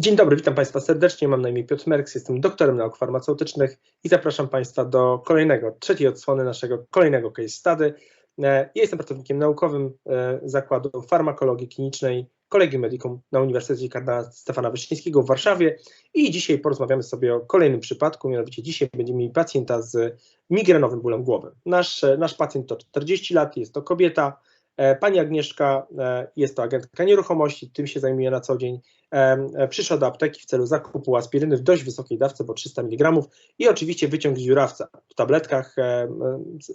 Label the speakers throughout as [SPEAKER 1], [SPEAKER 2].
[SPEAKER 1] Dzień dobry, witam Państwa serdecznie. Mam na imię Piotr Merks, jestem doktorem nauk farmaceutycznych i zapraszam Państwa do kolejnego, trzeciej odsłony naszego kolejnego case study. E, jestem pracownikiem naukowym e, Zakładu Farmakologii Klinicznej Kolegium Medicum na Uniwersytecie Kardynała Stefana Wyszyńskiego w Warszawie i dzisiaj porozmawiamy sobie o kolejnym przypadku, mianowicie dzisiaj będziemy mieli pacjenta z migrenowym bólem głowy. Nasz, nasz pacjent to 40 lat, jest to kobieta, E, pani Agnieszka e, jest to agentka nieruchomości, tym się zajmuje na co dzień. E, przyszła do apteki w celu zakupu aspiryny w dość wysokiej dawce, bo 300 mg i oczywiście wyciąg z dziurawca w tabletkach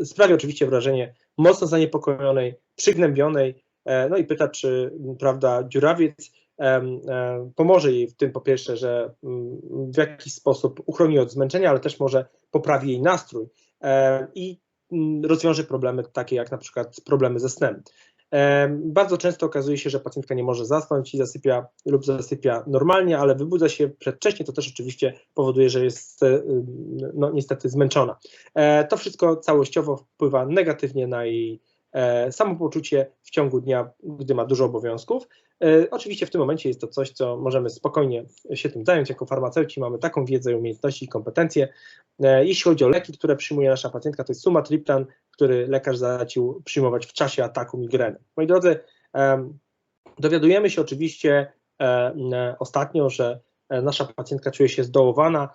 [SPEAKER 1] sprawia oczywiście wrażenie mocno zaniepokojonej, przygnębionej, no i pyta, czy prawda, dziurawiec pomoże jej w tym po pierwsze, że w jakiś sposób uchroni od zmęczenia, ale też może poprawi jej nastrój. I rozwiąże problemy takie jak na przykład problemy ze snem. Bardzo często okazuje się, że pacjentka nie może zasnąć i zasypia lub zasypia normalnie, ale wybudza się przedwcześnie, to też oczywiście powoduje, że jest e, no, niestety zmęczona. E, to wszystko całościowo wpływa negatywnie na jej samopoczucie w ciągu dnia, gdy ma dużo obowiązków. E, oczywiście w tym momencie jest to coś, co możemy spokojnie się tym zająć. Jako farmaceuci mamy taką wiedzę, umiejętności i kompetencje. E, jeśli chodzi o leki, które przyjmuje nasza pacjentka, to jest sumatriptan, który lekarz zalecił przyjmować w czasie ataku migreny. Moi drodzy, dowiadujemy się oczywiście e, ostatnio, że nasza pacjentka czuje się zdołowana,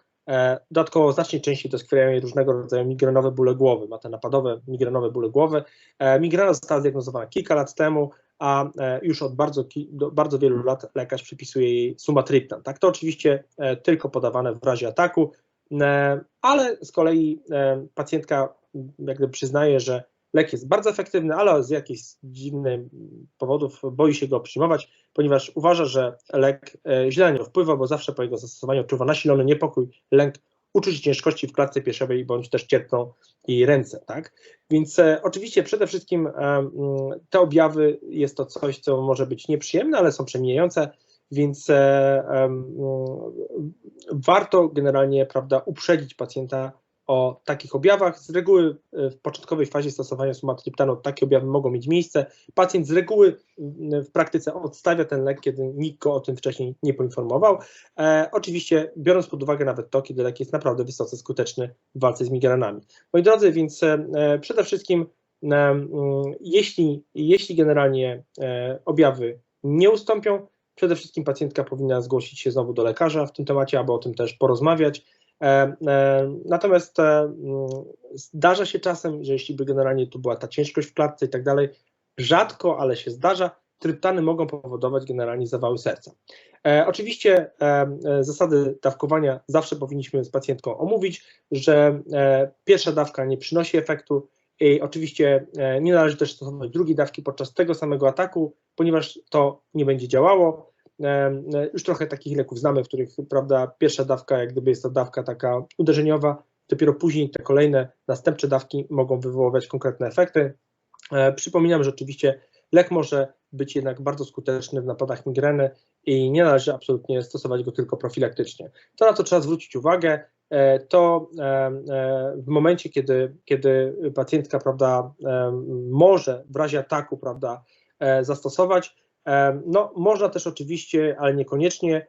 [SPEAKER 1] Dodatkowo znacznie częściej doskwierają jej różnego rodzaju migrenowe bóle głowy. Ma te napadowe migrenowe bóle głowy. Migrena została zdiagnozowana kilka lat temu a e, już od bardzo, bardzo wielu lat lekarz przypisuje jej sumatriptan. Tak, to oczywiście e, tylko podawane w razie ataku, e, ale z kolei pacjentka jak gdyby przyznaje, że lek jest bardzo efektywny, ale z jakichś dziwnych powodów boi się go przyjmować, ponieważ uważa, że lek źle na nią wpływa, bo zawsze po jego zastosowaniu odczuwa nasilony niepokój, lęk uczuć ciężkości w klatce piersiowej bądź też cierpną jej ręce, tak? Więc e, oczywiście przede wszystkim e, te objawy jest to coś, co może być nieprzyjemne, ale są przemijające, więc e, mm, warto generalnie, prawda, uprzedzić pacjenta o takich objawach. Z reguły e, w początkowej fazie stosowania sumatriptanu takie objawy mogą mieć miejsce. Pacjent z reguły w praktyce odstawia ten lek, kiedy nikt go o tym wcześniej nie poinformował. E, oczywiście biorąc pod uwagę nawet to, kiedy lek jest naprawdę wysoce skuteczny w walce z migrenami. Moi drodzy, więc e, e przede wszystkim e, jeśli, jeśli generalnie e, objawy nie ustąpią, przede wszystkim pacjentka powinna zgłosić się znowu do lekarza w tym temacie, aby o tym też porozmawiać natomiast e, mm, zdarza się czasem, że jeśli by generalnie tu była ta ciężkość w klatce i tak dalej, rzadko, ale się zdarza, tryptany mogą powodować generalnie zawały serca. E, oczywiście e, zasady dawkowania zawsze powinniśmy z pacjentką omówić, że e, pierwsza dawka nie przynosi efektu i oczywiście nie należy też stosować drugiej dawki podczas tego samego ataku, ponieważ to nie będzie działało. Już trochę takich leków znamy, w których prawda, pierwsza dawka, jak gdyby jest to dawka taka uderzeniowa, dopiero później te kolejne, następcze dawki mogą wywoływać konkretne efekty. E, przypominam, że oczywiście lek może być jednak bardzo skuteczny w napadach migreny i nie należy absolutnie stosować go tylko profilaktycznie. To, na co trzeba zwrócić uwagę, e, to e, w momencie, kiedy, kiedy pacjentka prawda, może w razie ataku prawda, zastosować, no, można też oczywiście, ale niekoniecznie,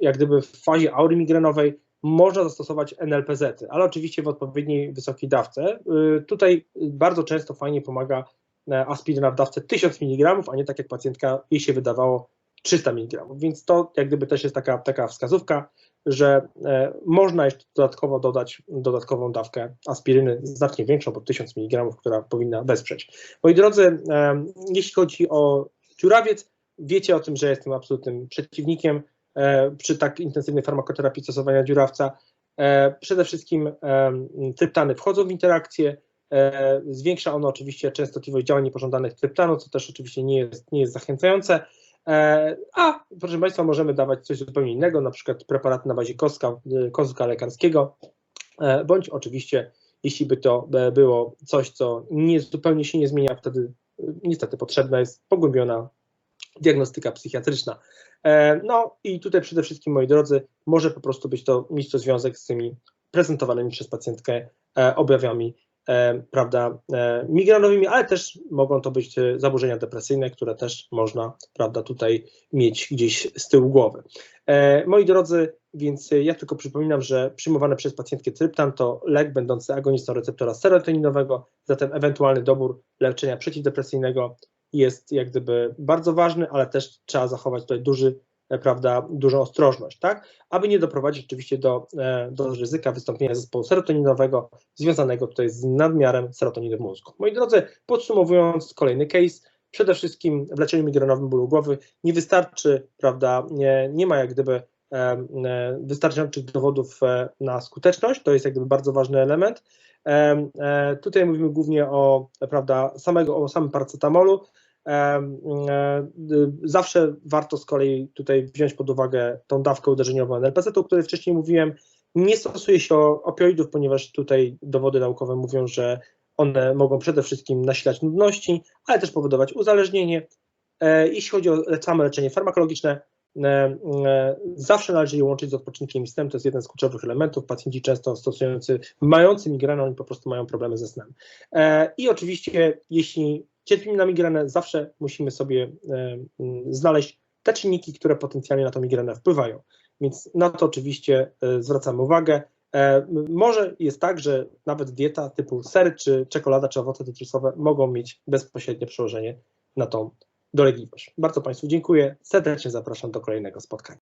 [SPEAKER 1] jak gdyby w fazie aury migrenowej można zastosować NLPZ, ale oczywiście w odpowiedniej wysokiej dawce. Y, tutaj bardzo często fajnie pomaga e, aspiryna w dawce 1000 mg, a nie tak jak pacjentka jej się wydawało 300 mg. Więc to jak gdyby też jest taka, taka wskazówka że e, można jeszcze dodatkowo dodać dodatkową dawkę aspiryny, znacznie większą, bo 1000 mg, która powinna wesprzeć. Moi drodzy, e, jeśli chodzi o dziurawiec, wiecie o tym, że jestem absolutnym przeciwnikiem e, przy tak intensywnej farmakoterapii stosowania dziurawca. Przede wszystkim tryptany wchodzą w interakcję, zwiększa ono oczywiście częstotliwość działań niepożądanych tryptanu, co też oczywiście nie jest, nie jest zachęcające. E, a, proszę Państwa, możemy dawać coś zupełnie innego, na przykład preparaty na bazie koska, e, kozłka lekarskiego, e, bądź oczywiście, jeśli by to było coś, co nie, zupełnie się nie zmienia, wtedy niestety potrzebna jest pogłębiona diagnostyka psychiatryczna. No i tutaj przede wszystkim, moi drodzy, może po prostu być to mieć to związek z tymi prezentowanymi przez pacjentkę objawami e, prawda, e, migrenowymi, ale też mogą to być e, zaburzenia depresyjne, które też można, prawda, tutaj mieć gdzieś z tyłu głowy. E, Moi drodzy, więc ja tylko przypominam, że przyjmowany przez pacjentkę tryptan to lek będący agonistą receptora serotoninowego, zatem ewentualny dobór leczenia przeciwdepresyjnego jest jak gdyby bardzo ważny, ale też trzeba zachować tutaj duży, e, prawda, dużą ostrożność, tak, aby nie doprowadzić oczywiście do, e, do ryzyka wystąpienia zespołu serotoninowego związanego tutaj z nadmiarem serotoniny w mózgu. Moi drodzy, podsumowując kolejny case, przede wszystkim w leczeniu migrenowym bólu głowy nie wystarczy, prawda, nie, nie ma jak gdyby e, e, wystarczających dowodów na skuteczność, to jest jak gdyby bardzo ważny element. Tutaj mówimy głównie o, prawda, samego, o samym paracetamolu. E, e, Zawsze warto z kolei tutaj wziąć pod uwagę tą dawkę uderzeniową NLPZ, o której wcześniej mówiłem. Nie stosuje się opioidów, ponieważ tutaj dowody naukowe mówią, że one mogą przede wszystkim nasilać nudności, ale też powodować uzależnienie. E, Jeśli chodzi o same leczenie farmakologiczne, zawsze należy je łączyć z odpoczynkiem i snem, to jest jeden z kluczowych elementów. Pacjenci często stosujący, mający migrenę, oni po prostu mają problemy ze snem. I oczywiście, jeśli cierpimy na migrenę, zawsze musimy sobie e, m, znaleźć te czynniki, które potencjalnie na tą migrenę wpływają. Więc na to oczywiście e, zwracamy uwagę. E, Może jest tak, że nawet dieta typu ser, czy czekolada, czy owoce cytrusowe mogą mieć bezpośrednie przełożenie na tą dolegliwość. Bardzo Państwu dziękuję. Serdecznie zapraszam do kolejnego spotkania.